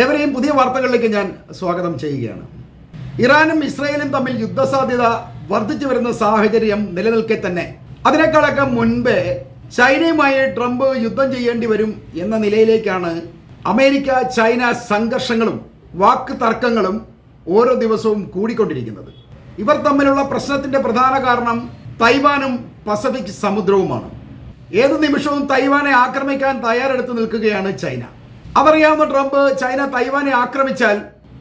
ഏവരെയും പുതിയ വാർത്തകളിലേക്ക് ഞാൻ സ്വാഗതം ചെയ്യുകയാണ്. ഇറാനും ഇസ്രയേലും തമ്മിൽ യുദ്ധസാധ്യത വർദ്ധിച്ചു വരുന്ന സാഹചര്യം നിലനിൽക്കെ തന്നെ. അതിനേക്കാളൊക്കെ മുൻപേ ചൈനയുമായി ട്രംപ് യുദ്ധം ചെയ്യേണ്ടി വരും എന്ന നിലയിലേക്കാണ് അമേരിക്ക ചൈന സംഘർഷങ്ങളും വാക്ക് തർക്കങ്ങളും ഓരോ ദിവസവും കൂടിക്കൊണ്ടിരിക്കുന്നത്. ഇവർ തമ്മിലുള്ള പ്രശ്നത്തിന്റെ പ്രധാന കാരണം തൈവാനും പസഫിക് സമുദ്രവുമാണ്. ഏത് നിമിഷവും തൈവാനെ ആക്രമിക്കാൻ തയ്യാറെടുത്ത് നിൽക്കുകയാണ് ചൈന. അതറിയാവുന്ന ട്രംപ് ചൈന തൈവാനെ ആക്രമിച്ചാൽ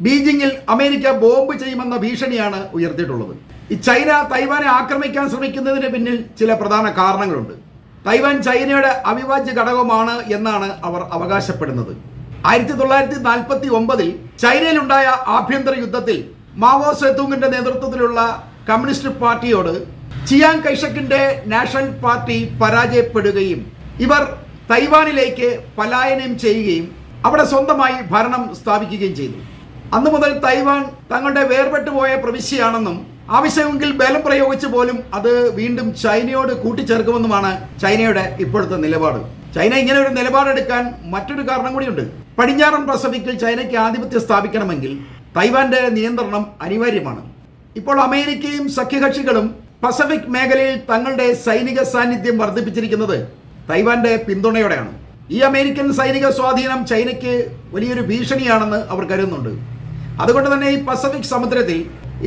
ബീജിംഗിൽ അമേരിക്ക ബോംബ് ചെയ്യുമെന്ന ഭീഷണിയാണ് ഉയർത്തിയിട്ടുള്ളത്. ഈ ചൈന തൈവാനെ ആക്രമിക്കാൻ ശ്രമിക്കുന്നതിന് പിന്നിൽ ചില പ്രധാന കാരണങ്ങളുണ്ട്. തൈവാൻ ചൈനയുടെ അവിഭാജ്യ ഘടകമാണ് എന്നാണ് അവർ അവകാശപ്പെടുന്നത്. ആയിരത്തി തൊള്ളായിരത്തി നാൽപ്പത്തി ഒമ്പതിൽ ചൈനയിലുണ്ടായ ആഭ്യന്തര യുദ്ധത്തിൽ മാവോ സേതുങ്ങിന്റെ നേതൃത്വത്തിലുള്ള കമ്മ്യൂണിസ്റ്റ് പാർട്ടിയോട് ചിയാങ് കൈഷക്കിന്റെ നാഷണൽ പാർട്ടി പരാജയപ്പെടുകയും ഇവർ തൈവാനിലേക്ക് പലായനം ചെയ്യുകയും അവിടെ സ്വന്തമായി ഭരണം സ്ഥാപിക്കുകയും ചെയ്തു. അന്നു മുതൽ തൈവാൻ തങ്ങളുടെ വേർപെട്ടുപോയ പ്രവിശ്യയാണെന്നും ആവശ്യമെങ്കിൽ ബലം പ്രയോഗിച്ച് പോലും അത് വീണ്ടും ചൈനയോട് കൂട്ടിച്ചേർക്കുമെന്നുമാണ് ചൈനയുടെ ഇപ്പോഴത്തെ നിലപാട്. ചൈന ഇങ്ങനെ ഒരു നിലപാടെടുക്കാൻ മറ്റൊരു കാരണം കൂടിയുണ്ട്. പടിഞ്ഞാറൻ പസഫിക്കിൽ ചൈനയ്ക്ക് ആധിപത്യം സ്ഥാപിക്കണമെങ്കിൽ തൈവാന്റെ നിയന്ത്രണം അനിവാര്യമാണ്. ഇപ്പോൾ അമേരിക്കയും സഖ്യകക്ഷികളും പസഫിക് മേഖലയിൽ തങ്ങളുടെ സൈനിക സാന്നിധ്യം വർദ്ധിപ്പിച്ചിരിക്കുന്നത് തൈവാന്റെ പിന്തുണയോടെയാണ്. ഈ അമേരിക്കൻ സൈനിക സ്വാധീനം ചൈനയ്ക്ക് വലിയൊരു ഭീഷണിയാണെന്ന് അവർ കരുതുന്നുണ്ട്. അതുകൊണ്ട് തന്നെ ഈ പസഫിക് സമുദ്രത്തിൽ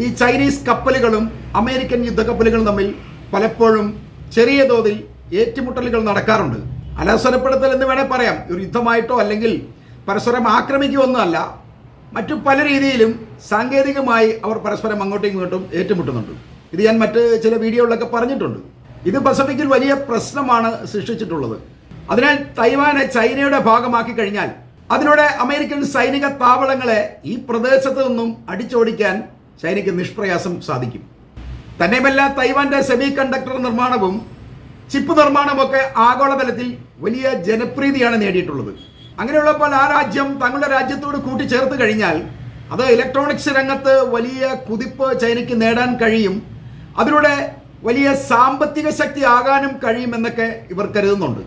ഈ ചൈനീസ് കപ്പലുകളും അമേരിക്കൻ യുദ്ധക്കപ്പലുകളും തമ്മിൽ പലപ്പോഴും ചെറിയ തോതിൽ ഏറ്റുമുട്ടലുകൾ നടക്കാറുണ്ട്. അലസരപ്പെടുത്തൽ എന്ന് വേണേൽ പറയാം. ഒരു യുദ്ധമായിട്ടോ അല്ലെങ്കിൽ പരസ്പരം ആക്രമിക്കുമൊന്നും അല്ല മറ്റു പല രീതിയിലും സാങ്കേതികമായി അവർ പരസ്പരം അങ്ങോട്ടും ഇങ്ങോട്ടും ഏറ്റുമുട്ടുന്നുണ്ട്. ഇത് ഞാൻ മറ്റ് ചില വീഡിയോകളിലൊക്കെ പറഞ്ഞിട്ടുണ്ട്. ഇത് പസഫിക്കിൽ വലിയ പ്രശ്നമാണ് സൃഷ്ടിച്ചിട്ടുള്ളത്. അതിനാൽ തൈവാനെ ചൈനയുടെ ഭാഗമാക്കി കഴിഞ്ഞാൽ അതിലൂടെ അമേരിക്കൻ സൈനിക താവളങ്ങളെ ഈ പ്രദേശത്ത് നിന്നും അടിച്ചോടിക്കാൻ ചൈനയ്ക്ക് നിഷ്പ്രയാസം സാധിക്കും. തന്നെയുമല്ല തൈവാന്റെ സെമി കണ്ടക്ടർ നിർമ്മാണവും ചിപ്പ് നിർമ്മാണമൊക്കെ ആഗോളതലത്തിൽ വലിയ ജനപ്രീതിയാണ് നേടിയിട്ടുള്ളത്. അങ്ങനെയുള്ളപ്പോൾ ആ രാജ്യം തങ്ങളുടെ രാജ്യത്തോട് കൂട്ടിച്ചേർത്ത് കഴിഞ്ഞാൽ അത് ഇലക്ട്രോണിക്സ് രംഗത്ത് വലിയ കുതിപ്പ് ചൈനയ്ക്ക് നേടാൻ കഴിയും. അതിലൂടെ വലിയ സാമ്പത്തിക ശക്തി ആകാനും കഴിയുമെന്നൊക്കെ ഇവർ കരുതുന്നുണ്ട്.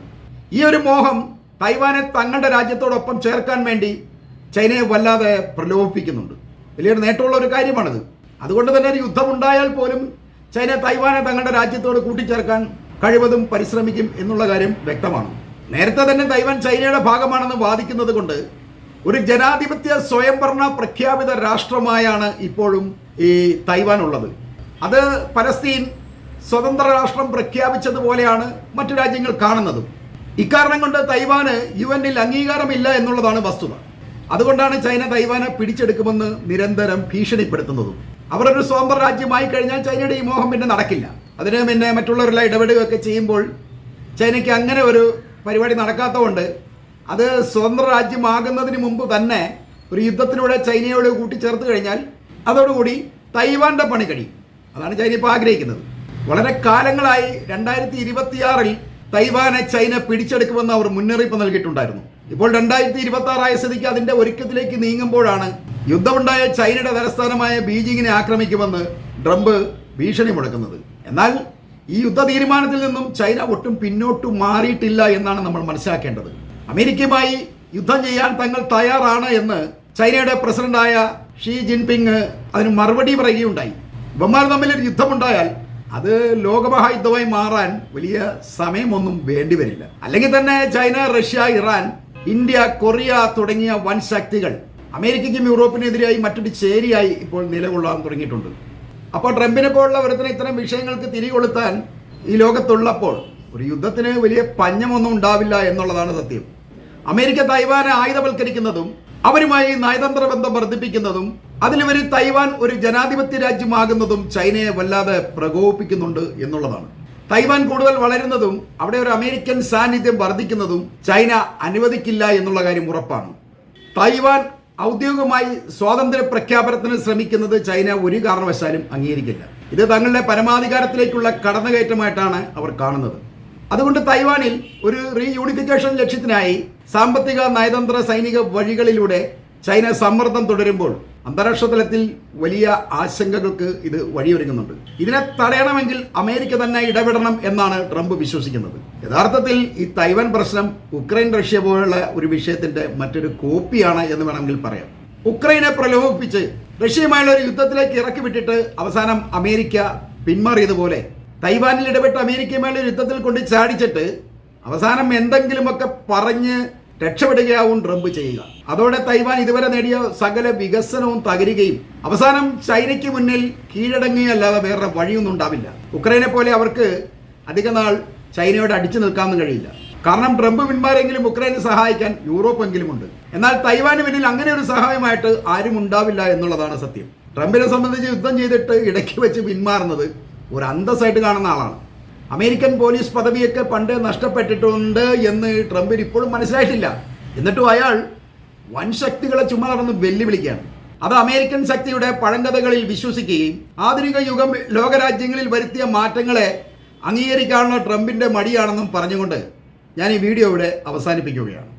ഈ ഒരു മോഹം തൈവാനെ തങ്ങളുടെ രാജ്യത്തോടൊപ്പം ചേർക്കാൻ വേണ്ടി ചൈനയെ വല്ലാതെ പ്രലോഭിപ്പിക്കുന്നുണ്ട്. വലിയൊരു നേട്ടമുള്ള ഒരു കാര്യമാണിത്. അതുകൊണ്ട് തന്നെ ഒരു യുദ്ധമുണ്ടായാൽ പോലും ചൈന തൈവാനെ തങ്ങളുടെ രാജ്യത്തോട് കൂട്ടിച്ചേർക്കാൻ കഴിവതും പരിശ്രമിക്കും എന്നുള്ള കാര്യം വ്യക്തമാണ്. നേരത്തെ തന്നെ തൈവാൻ ചൈനയുടെ ഭാഗമാണെന്ന് വാദിക്കുന്നത് കൊണ്ട് ഒരു ജനാധിപത്യ സ്വയംഭരണ പ്രഖ്യാപിത രാഷ്ട്രമായാണ് ഇപ്പോഴും ഈ തൈവാൻ ഉള്ളത്. അത് പലസ്തീൻ സ്വതന്ത്ര രാഷ്ട്രം പ്രഖ്യാപിച്ചതുപോലെയാണ് മറ്റു രാജ്യങ്ങൾ കാണുന്നതും. ഇക്കാരണം കൊണ്ട് തൈവാന് യു അംഗീകാരമില്ല എന്നുള്ളതാണ് വസ്തുത. അതുകൊണ്ടാണ് ചൈന തൈവാനെ പിടിച്ചെടുക്കുമെന്ന് നിരന്തരം ഭീഷണിപ്പെടുത്തുന്നതും. അവർ ഒരു സ്വതന്ത്ര രാജ്യമായി കഴിഞ്ഞാൽ ചൈനയുടെ ഈ മോഹം പിന്നെ നടക്കില്ല. അതിന് പിന്നെ മറ്റുള്ളവരെല്ലാം ഇടപെടുകയൊക്കെ ചെയ്യുമ്പോൾ ചൈനയ്ക്ക് അങ്ങനെ ഒരു പരിപാടി നടക്കാത്തതുകൊണ്ട് അത് സ്വതന്ത്ര രാജ്യമാകുന്നതിന് മുമ്പ് തന്നെ ഒരു യുദ്ധത്തിലൂടെ ചൈനയോട് കൂട്ടിച്ചേർത്ത് കഴിഞ്ഞാൽ അതോടുകൂടി തൈവാന്റെ പണി കഴിയും. അതാണ് ചൈന ഇപ്പോൾ ആഗ്രഹിക്കുന്നത്. വളരെ കാലങ്ങളായി രണ്ടായിരത്തി ഇരുപത്തിയാറിൽ തൈവാനെ ചൈന പിടിച്ചെടുക്കുമെന്ന് അവർ മുന്നറിയിപ്പ് നൽകിയിട്ടുണ്ടായിരുന്നു. ഇപ്പോൾ രണ്ടായിരത്തി ഇരുപത്തി ആറായ സ്ഥിതിക്ക് അതിന്റെ ഒരുക്കത്തിലേക്ക് നീങ്ങുമ്പോഴാണ് യുദ്ധമുണ്ടായ ചൈനയുടെ തലസ്ഥാനമായ ബീജിങ്ങിനെ ആക്രമിക്കുമെന്ന് ട്രംപ് ഭീഷണി മുടക്കുന്നത് എന്നാൽ ഈ യുദ്ധ തീരുമാനത്തിൽ നിന്നും ചൈന ഒട്ടും പിന്നോട്ട് മാറിയിട്ടില്ല എന്നാണ് നമ്മൾ മനസ്സിലാക്കേണ്ടത്. അമേരിക്കയുമായി യുദ്ധം ചെയ്യാൻ തങ്ങൾ തയ്യാറാണ് എന്ന് ചൈനയുടെ പ്രസിഡന്റായ ഷീ ജിൻപിങ് അതിന് മറുപടി പറയുകയുണ്ടായി. ഇവന്മാർ തമ്മിൽ ഒരു യുദ്ധമുണ്ടായാൽ അത് ലോകമഹായുദ്ധമായി മാറാൻ വലിയ സമയമൊന്നും വേണ്ടി വരില്ല. അല്ലെങ്കിൽ തന്നെ China Russia Iran India Korea തുടങ്ങിയ വൻ ശക്തികൾ അമേരിക്കയ്ക്കും യൂറോപ്പിനെതിരായി മറ്റൊരു ചേരിയായി ഇപ്പോൾ നിലകൊള്ളാൻ തുടങ്ങിയിട്ടുണ്ട്. അപ്പോൾ ട്രംപിനെ പോലുള്ള ഒരുത്തിന് ഇത്തരം വിഷയങ്ങൾക്ക് തിരികൊളുത്താൻ ഈ ലോകത്തുള്ളപ്പോൾ ഒരു യുദ്ധത്തിന് വലിയ പഞ്ഞമൊന്നും ഉണ്ടാവില്ല എന്നുള്ളതാണ് സത്യം. അമേരിക്ക തൈവാനെ ആയുധവൽക്കരിക്കുന്നതും അവരുമായി നയതന്ത്ര ബന്ധം വർദ്ധിപ്പിക്കുന്നതും അതിലുപരി തൈവാൻ ഒരു ജനാധിപത്യ രാജ്യമാകുന്നതും ചൈനയെ വല്ലാതെ പ്രകോപിപ്പിക്കുന്നുണ്ട് എന്നുള്ളതാണ്. തൈവാൻ കൂടുതൽ വളരുന്നതും അവിടെ ഒരു അമേരിക്കൻ സാന്നിധ്യം വർദ്ധിക്കുന്നതും ചൈന അനുവദിക്കില്ല എന്നുള്ള കാര്യം ഉറപ്പാണ്. തൈവാൻ ഔദ്യോഗികമായി സ്വാതന്ത്ര്യ പ്രഖ്യാപനത്തിന് ശ്രമിക്കുന്നത് ചൈന ഒരു കാരണവശാലും അംഗീകരിക്കില്ല. ഇത് തങ്ങളുടെ പരമാധികാരത്തിലേക്കുള്ള കടന്നുകയറ്റമായിട്ടാണ് അവർ കാണുന്നത്. അതുകൊണ്ട് തൈവാനിൽ ഒരു റീയൂണിഫിക്കേഷൻ ലക്ഷ്യത്തിനായി സാമ്പത്തിക നയതന്ത്ര സൈനിക വഴികളിലൂടെ ചൈന സമ്മർദ്ദം തുടരുമ്പോൾ അന്താരാഷ്ട്ര തലത്തിൽ വലിയ ആശങ്കകൾക്ക് ഇത് വഴിയൊരുങ്ങുന്നുണ്ട്. ഇതിനെ തടയണമെങ്കിൽ അമേരിക്ക തന്നെ ഇടപെടണം എന്നാണ് ട്രംപ് വിശ്വസിക്കുന്നത്. യഥാർത്ഥത്തിൽ ഈ തൈവാൻ പ്രശ്നം ഉക്രൈൻ റഷ്യ പോലുള്ള ഒരു വിഷയത്തിന്റെ മറ്റൊരു കോപ്പിയാണ് എന്ന് വേണമെങ്കിൽ പറയാം. ഉക്രൈനെ പ്രലോഭിപ്പിച്ച് റഷ്യയുമായുള്ള ഒരു യുദ്ധത്തിലേക്ക് ഇറക്കി വിട്ടിട്ട് അവസാനം അമേരിക്ക പിന്മാറിയതുപോലെ തൈവാനിൽ ഇടപെട്ട് അമേരിക്കയുമായുള്ള യുദ്ധത്തിൽ കൊണ്ട് ചാടിച്ചിട്ട് അവസാനം എന്തെങ്കിലുമൊക്കെ പറഞ്ഞ് രക്ഷപ്പെടുകയാവും ട്രംപ് ചെയ്യുക. അതോടെ തൈവാൻ ഇതുവരെ നേടിയ സകല വികസനവും തകരുകയും അവസാനം ചൈനയ്ക്ക് മുന്നിൽ കീഴടങ്ങുകയല്ലാതെ വേറെ വഴിയൊന്നും ഉണ്ടാവില്ല. ഉക്രൈനെ പോലെ അവർക്ക് അധിക നാൾ ചൈനയോട് അടിച്ചു നിൽക്കാനും കഴിയില്ല. കാരണം ട്രംപ് പിന്മാരെങ്കിലും ഉക്രൈനെ സഹായിക്കാൻ യൂറോപ്പെങ്കിലും ഉണ്ട് എന്നാൽ തൈവാന് പിന്നിൽ അങ്ങനെ ഒരു സഹായമായിട്ട് ആരും ഉണ്ടാവില്ല എന്നുള്ളതാണ് സത്യം. ട്രംപിനെ സംബന്ധിച്ച് യുദ്ധം ചെയ്തിട്ട് ഇടയ്ക്ക് വെച്ച് പിന്മാറുന്നത് ഒരു അന്തസ്സായിട്ട് കാണുന്ന ആളാണ്. അമേരിക്കൻ പോലീസ് പദവിയൊക്കെ പണ്ട് നഷ്ടപ്പെട്ടിട്ടുണ്ട് എന്ന് ട്രംപിന് ഇപ്പോഴും മനസ്സിലായിട്ടില്ല. എന്നിട്ടും അയാൾ വൻ ശക്തികളെ ചുമ്മാ നടന്ന് വെല്ലുവിളിക്കുകയാണ് അത് അമേരിക്കൻ ശക്തിയുടെ പഴങ്കഥകളിൽ വിശ്വസിക്കുകയും ആധുനിക യുഗം ലോകരാജ്യങ്ങളിൽ വരുത്തിയ മാറ്റങ്ങളെ അംഗീകരിക്കാനുള്ള ട്രംപിന്റെ മടിയാണെന്നും പറഞ്ഞുകൊണ്ട് ഞാൻ ഈ വീഡിയോ ഇവിടെ അവസാനിപ്പിക്കുകയാണ്.